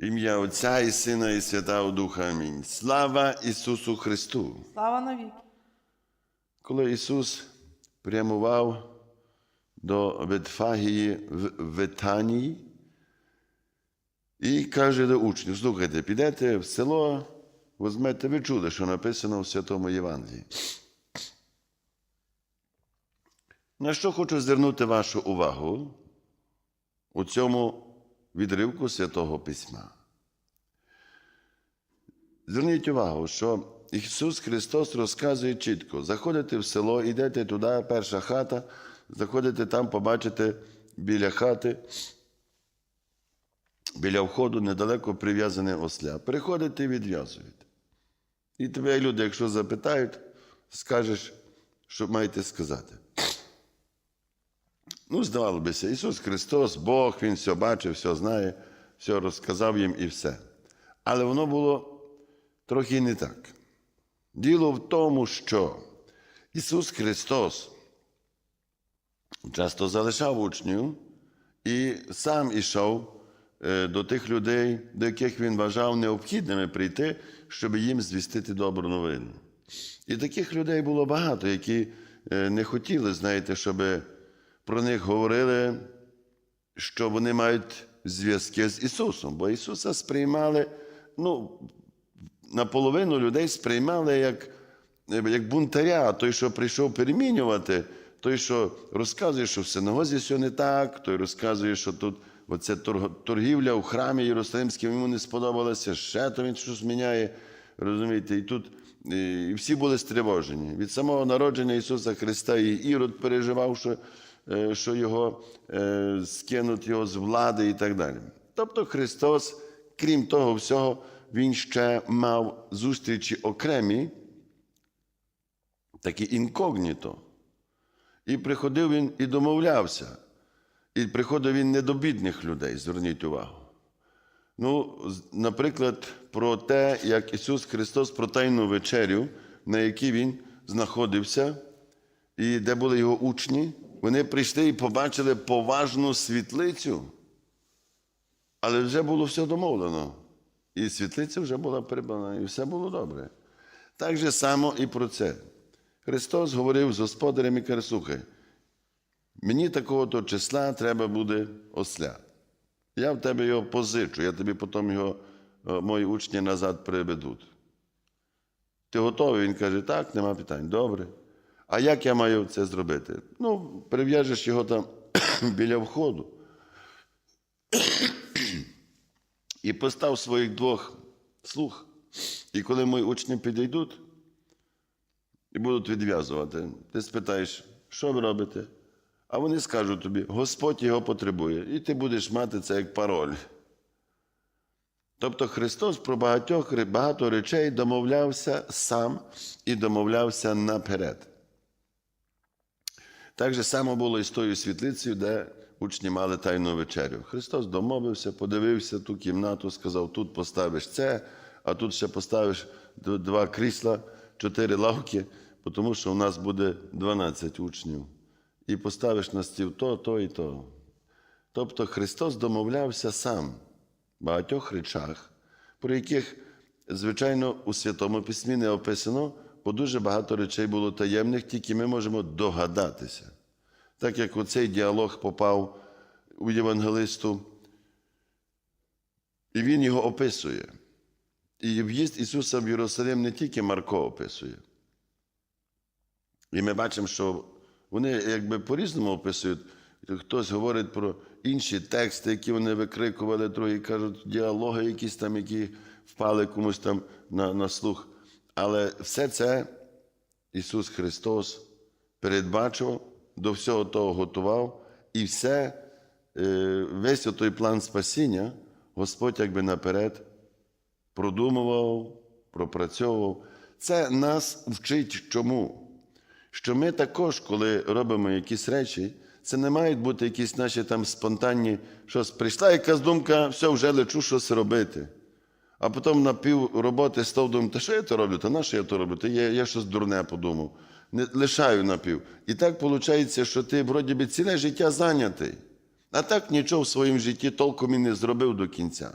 Ім'я Отця і Сина, і Святого Духа. Амінь. Слава Ісусу Христу! Слава навіки. Коли Ісус прямував до Ветфагії в Ветанії і каже до учнів: слухайте, підете в село, візьмете, ви чули, що написано в Святому Євангелії. На що хочу звернути вашу увагу у цьому відривку Святого Письма? Зверніть увагу, що Ісус Христос розказує чітко: заходите в село, йдете туди, перша хата, заходите там, побачите біля хати, біля входу недалеко прив'язане осля. Приходите і відв'язуєте. І тебе люди, якщо запитають, скажеш, що маєте сказати. Ну, здавалося Ісус Христос, Бог, Він все бачив, все знає, все розказав їм і все. Але воно було трохи не так. Діло в тому, що Ісус Христос часто залишав учнів і сам ішов е, до тих людей, до яких він вважав необхідними прийти, щоб їм звістити добру новину. І таких людей було багато, які е, не хотіли, знаєте, щоб про них говорили, що вони мають зв'язки з Ісусом, бо Ісуса сприймали, ну, наполовину людей сприймали як, як бунтаря, той, що прийшов перемінювати, той, що розказує, що в синагозі все не так, той розказує, що тут оце торгівля у храмі Єрусалимському йому не сподобалося, ще то він щось міняє. Розумієте, і тут і всі були стривожені. Від самого народження Ісуса Христа і Ірод переживав, що, що його е, скинуть його з влади і так далі. Тобто Христос, крім того всього, Він ще мав зустрічі окремі, такі інкогніто. І приходив він і домовлявся. І приходив він не до бідних людей, зверніть увагу. Ну, наприклад, про те, як Ісус Христос про тайну вечерю, на якій Він знаходився, і де були його учні, вони прийшли і побачили поважну світлицю, але вже було все домовлено. І світлиця вже була прибрана, і все було добре. Так же само і про це. Христос говорив з господарем і каже, слухай, мені такого-то числа треба буде осля. Я в тебе його позичу, я тобі потім його, е, мої учні назад приведуть. Ти готовий? Він каже, так, нема питань. Добре. А як я маю це зробити? Ну, прив'яжеш його там біля входу. І постав своїх двох слуг. І коли мої учні підійдуть і будуть відв'язувати, ти спитаєш, що ви робите? А вони скажуть тобі, Господь його потребує, і ти будеш мати це як пароль. Тобто Христос про багатьох, багато речей домовлявся сам і домовлявся наперед. Так же само було і з тою світлицею, де учні мали тайну вечерю. Христос домовився, подивився ту кімнату, сказав: тут поставиш це, а тут ще поставиш два крісла, чотири лавки, тому що у нас буде 12 учнів. І поставиш на стіл то, то і то. Тобто Христос домовлявся сам в багатьох речах, про яких, звичайно, у Святому Письмі не описано, бо дуже багато речей було таємних, тільки ми можемо догадатися. Так як оцей діалог попав у Євангелисту, і він його описує. І в'їзд Ісуса в Єрусалим не тільки Марко описує. І ми бачимо, що вони якби по-різному описують. Хтось говорить про інші тексти, які вони викрикували, другі кажуть, діалоги якісь там, які впали комусь там на, на слух. Але все це Ісус Христос передбачив, до всього того готував, і все, е, весь той план спасіння Господь якби наперед продумував, пропрацьовував. Це нас вчить чому? Що ми також, коли робимо якісь речі, це не мають бути якісь наші там спонтанні, щось прийшла якась думка, все, вже лечу щось робити. А потім на пів роботи став думаю, та що я то роблю? Та на що я то роблю? Та я, я щось дурне подумав. Не, лишаю на пів. І так виходить, що ти вроді би ціле життя зайнятий, а так нічого в своєму житті толком і не зробив до кінця.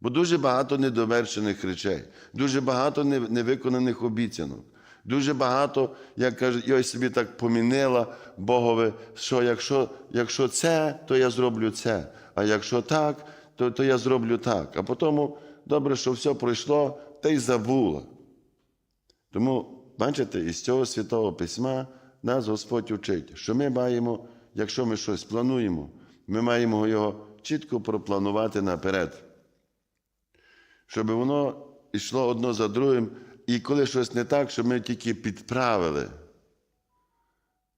Бо дуже багато недовершених речей, дуже багато невиконаних обіцянок. Дуже багато, як каже, я собі так помінила Богове, що якщо, якщо це, то я зроблю це. А якщо так, то, то я зроблю так. А потім добре, що все пройшло, та й забула. Тому, бачите, із цього святого письма нас Господь учить, що ми маємо, якщо ми щось плануємо, ми маємо його чітко пропланувати наперед, щоб воно йшло одно за другим, і коли щось не так, щоб ми тільки підправили.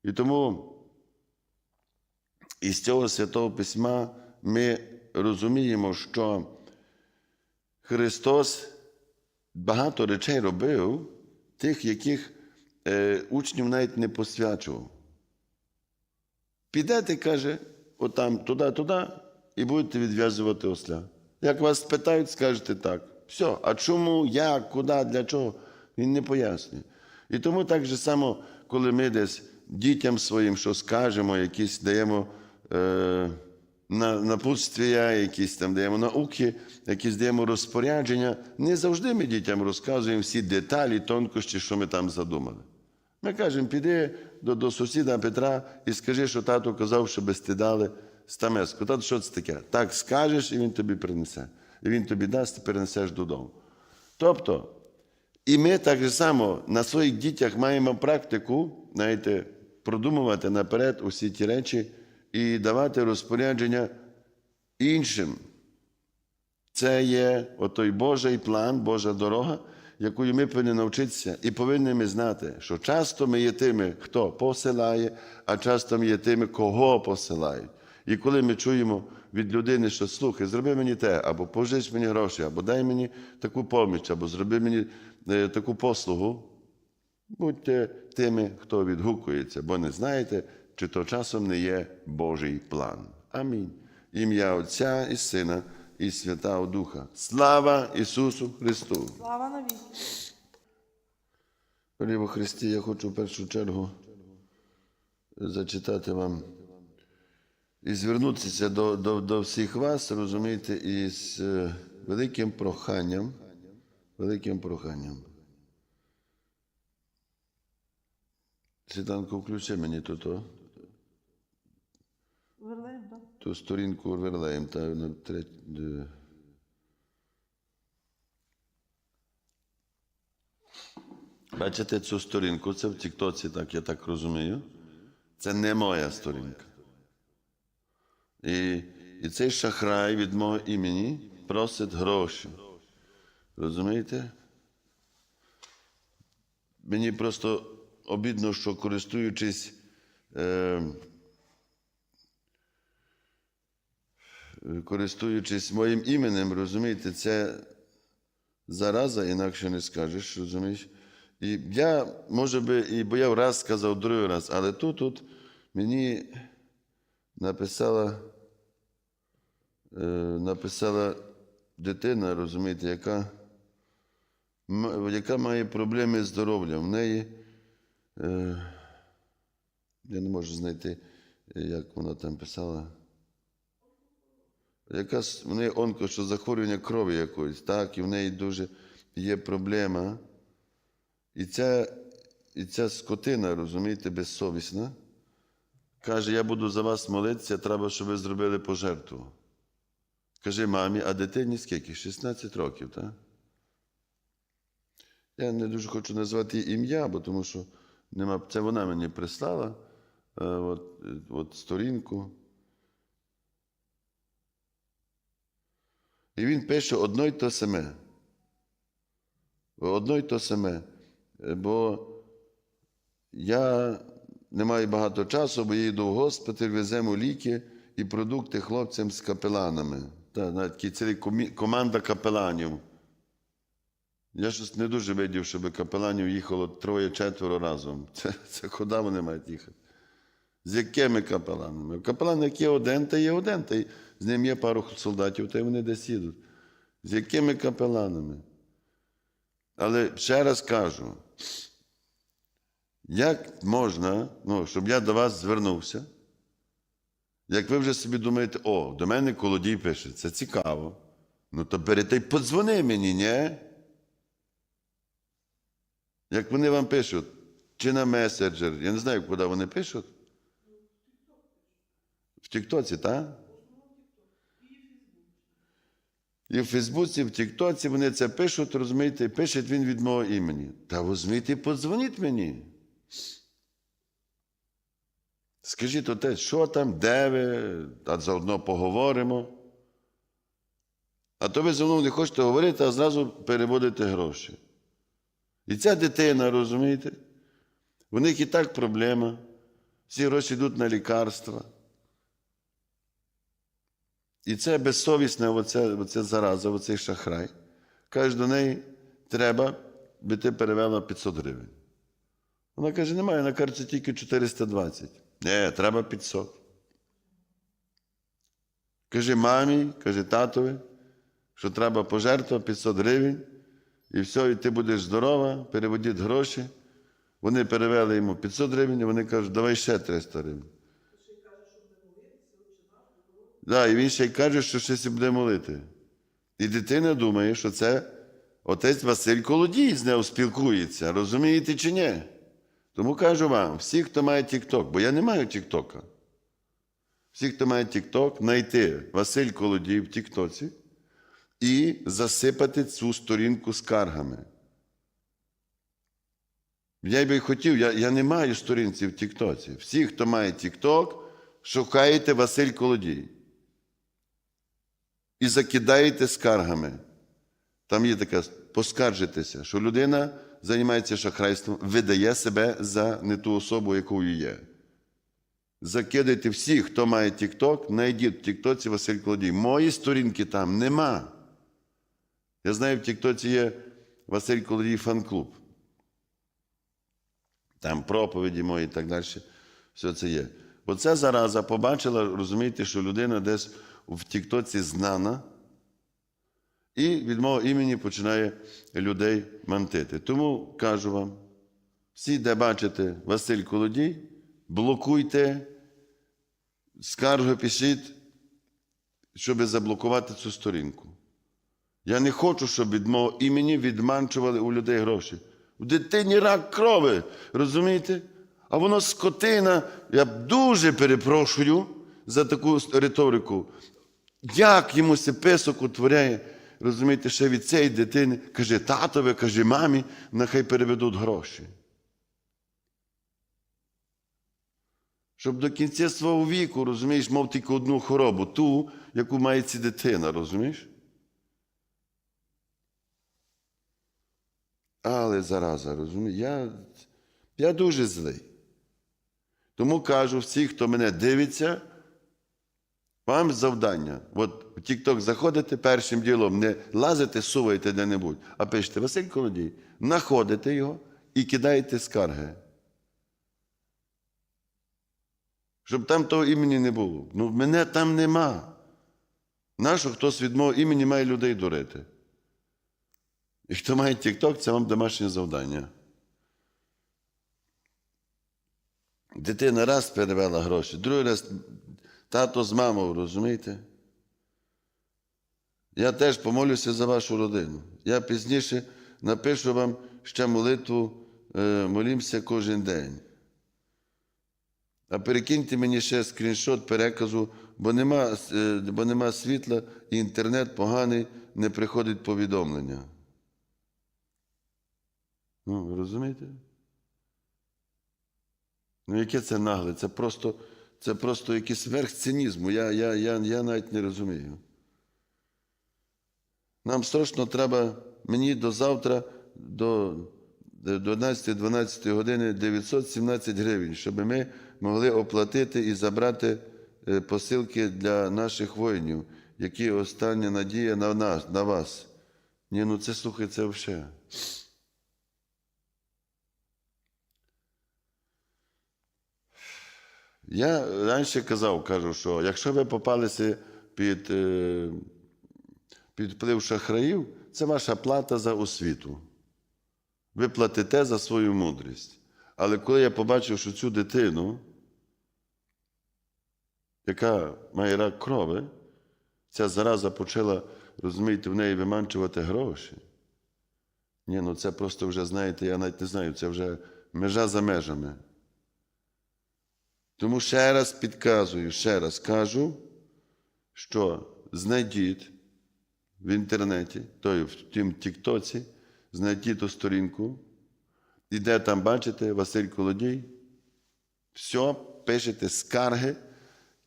І тому із цього святого письма ми розуміємо, що Христос багато речей робив, тих, яких е, учнів навіть не посвячував. Підете, каже, отам, туди, туди, і будете відв'язувати осля. Як вас спитають, скажете так. Все. А чому, як, куди, для чого? Він не пояснює. І тому так же само, коли ми десь дітям своїм що скажемо, якісь даємо е, напутствія, якісь там даємо науки, якісь даємо розпорядження, не завжди ми дітям розказуємо всі деталі, тонкощі, що ми там задумали. Ми кажемо, піди до, до сусіда Петра і скажи, що тато казав, щоб ти дали стамеску. Тато, що це таке? Так скажеш, і він тобі принесе. І він тобі дасть, ти перенесеш додому. Тобто, і ми так само на своїх дітях маємо практику, знаєте, продумувати наперед усі ті речі і давати розпорядження іншим. Це є отой Божий план, Божа дорога, якою ми повинні навчитися, і повинні ми знати, що часто ми є тими, хто посилає, а часто ми є тими, кого посилають. І коли ми чуємо від людини, що слухай, зроби мені те, або пожич мені гроші, або дай мені таку поміч, або зроби мені е, таку послугу, будьте тими, хто відгукується, бо не знаєте, чи то часом не є Божий план. Амінь. Ім'я Отця і Сина і Святого Духа. Слава Ісусу Христу! Слава навіки. Дорогі Христі, я хочу в першу чергу зачитати вам і звернутися до, до, до всіх вас, розумієте, із е, великим проханням, великим проханням. Світанко, включи мені тут? Ту сторінку Верлеєм та на треть. е. Бачите цю сторінку? Це в Тіктоці, так я так розумію. Це не моя сторінка. І, і цей шахрай від мого імені просить гроші. Розумієте? Мені просто обідно, що користуючись. Е, користуючись моїм іменем, розумієте, це зараза, інакше не скажеш, розумієш? І я, може би, і бо я раз сказав, другий раз, але тут, тут мені написала, е, написала дитина, розумієте, яка, яка має проблеми з здоров'ям. В неї, е, я не можу знайти, як вона там писала. Якась в неї онко, що захворювання крові якоїсь, так, і в неї дуже є проблема. І ця, і ця скотина, розумієте, безсовісна, каже: я буду за вас молитися, треба, щоб ви зробили пожертву. Каже мамі, а дитині скільки? 16 років, так? Я не дуже хочу назвати її ім'я, бо тому що нема, це вона мені прислала е, от, е, от сторінку. І він пише одно й то саме. Одно й то саме. Бо я не маю багато часу, бо я йду в госпіталь, веземо ліки і продукти хлопцям з капеланами. Та, навіть комі- команда капеланів. Я щось не дуже видів, щоб капеланів їхало троє-четверо разом. Це, це куди вони мають їхати? З якими капеланами? Капелан, як є один, та є один, та з ним є пару солдатів, та й вони десь їдуть. З якими капеланами? Але ще раз кажу, як можна, ну, щоб я до вас звернувся, як ви вже собі думаєте, о, до мене колодій пише, це цікаво. Ну то бери та й подзвони мені, ні? Як вони вам пишуть, чи на меседжер, я не знаю, куди вони пишуть. Тіктоці, так? І в Фейсбуці, в Тіктоці вони це пишуть, розумієте, пише він від мого імені. Та візьміть подзвоніть мені. Скажіть отець, що там, де ви, а заодно поговоримо. А то ви зі мною не хочете говорити, а зразу переводите гроші. І ця дитина, розумієте, у них і так проблема. Всі гроші йдуть на лікарства. І це безсовісне, оце, оце зараза, оцей шахрай. Каже, до неї треба, би ти перевела 500 гривень. Вона каже, немає, на карті тільки 420. Не, треба 500. Каже мамі, каже татові, що треба пожертвувати 500 гривень, і все, і ти будеш здорова, переводіть гроші. Вони перевели йому 500 гривень, і вони кажуть, давай ще 300 гривень. Да, і він ще й каже, що щось буде молити. І дитина думає, що це отець Василь Колодій з нею спілкується. Розумієте чи ні? Тому кажу вам, всі, хто має Тік-Ток, бо я не маю Тік-Тока. Всі, хто має Тік-Ток, знайти Василь Колодій в Тік-Тоці і засипати цю сторінку скаргами. Я би хотів, я, я не маю сторінці в Тіктоці. Всі, хто має Тікток, шукаєте Василь Колодій. І закидаєте скаргами. Там є така, поскаржитеся, що людина займається шахрайством, видає себе за не ту особу, якою є. Закидайте всі, хто має Тікток, знайдіть в Тіктоці Василь Колодій. Мої сторінки там нема. Я знаю, в Тіктоці є Василь Колодій фан-клуб. Там проповіді мої і так далі. Все це є. Оце зараза побачила, розумієте, що людина десь в Тіктоці знана, і від мого імені починає людей мантити. Тому кажу вам: всі, де бачите Василь Колодій, блокуйте, скаргу пишіть, щоб заблокувати цю сторінку. Я не хочу, щоб від мого імені відманчували у людей гроші. У дитині рак крови, розумієте? А воно скотина. Я дуже перепрошую за таку риторику. Як йому се песок утворяє, розумієте, ще від цієї дитини, каже татові, каже мамі, нехай переведуть гроші. Щоб до кінця свого віку, розумієш, мав тільки одну хворобу, ту, яку має ця дитина, розумієш? Але зараза, розумієш, я, я дуже злий. Тому кажу всі, хто мене дивиться, вам завдання. От в TikTok заходите першим ділом, не лазите, суваєте де-небудь, а пишете Василь Колодій, знаходите його і кидаєте скарги. Щоб там того імені не було. Ну, мене там нема. Нащо хтось від мого імені має людей дурити? І хто має TikTok, це вам домашнє завдання. Дитина раз перевела гроші, другий раз тато з мамою, розумієте? Я теж помолюся за вашу родину. Я пізніше напишу вам ще молитву, е, молімося кожен день. А перекиньте мені ще скріншот переказу, бо нема, е, бо нема світла, і інтернет поганий, не приходить повідомлення. Ну, розумієте? Ну, яке це нагле? Це просто, це просто якийсь верх цинізму. Я, я, я, я навіть не розумію. Нам страшно треба мені до завтра, до 11-12 години 917 гривень, щоб ми могли оплатити і забрати е, посилки для наших воїнів, які остання надія на нас, на вас. Ні, ну це слухай, це взагалі. Я раніше казав, кажу, що якщо ви попалися під, е, під вплив шахраїв, це ваша плата за освіту. Ви платите за свою мудрість. Але коли я побачив, що цю дитину, яка має рак крови, ця зараза почала розумієте, в неї виманчувати гроші. Ні, ну це просто вже, знаєте, я навіть не знаю, це вже межа за межами. Тому ще раз підказую, ще раз кажу, що знайдіть в інтернеті, той в тім Тіктоці, знайдіть ту сторінку, і де там бачите Василь Колодій, все, пишете скарги,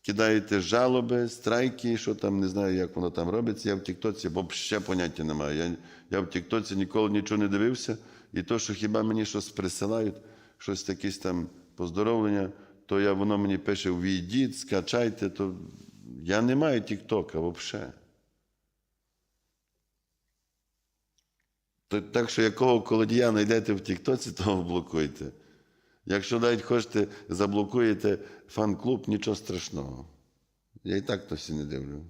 кидаєте жалоби, страйки, що там, не знаю, як воно там робиться. Я в Тіктоці взагалі поняття не маю. Я, я в Тіктоці ніколи нічого не дивився. І то, що хіба мені щось присилають, щось якісь там поздоровлення, то я, воно мені пише: війдіть, скачайте, то я не маю Тіктока взагалі. Так що якого колодія знайдете в Тіктоці, того блокуйте. Якщо навіть хочете, заблокуєте фан-клуб, нічого страшного. Я і так то всі не дивлю.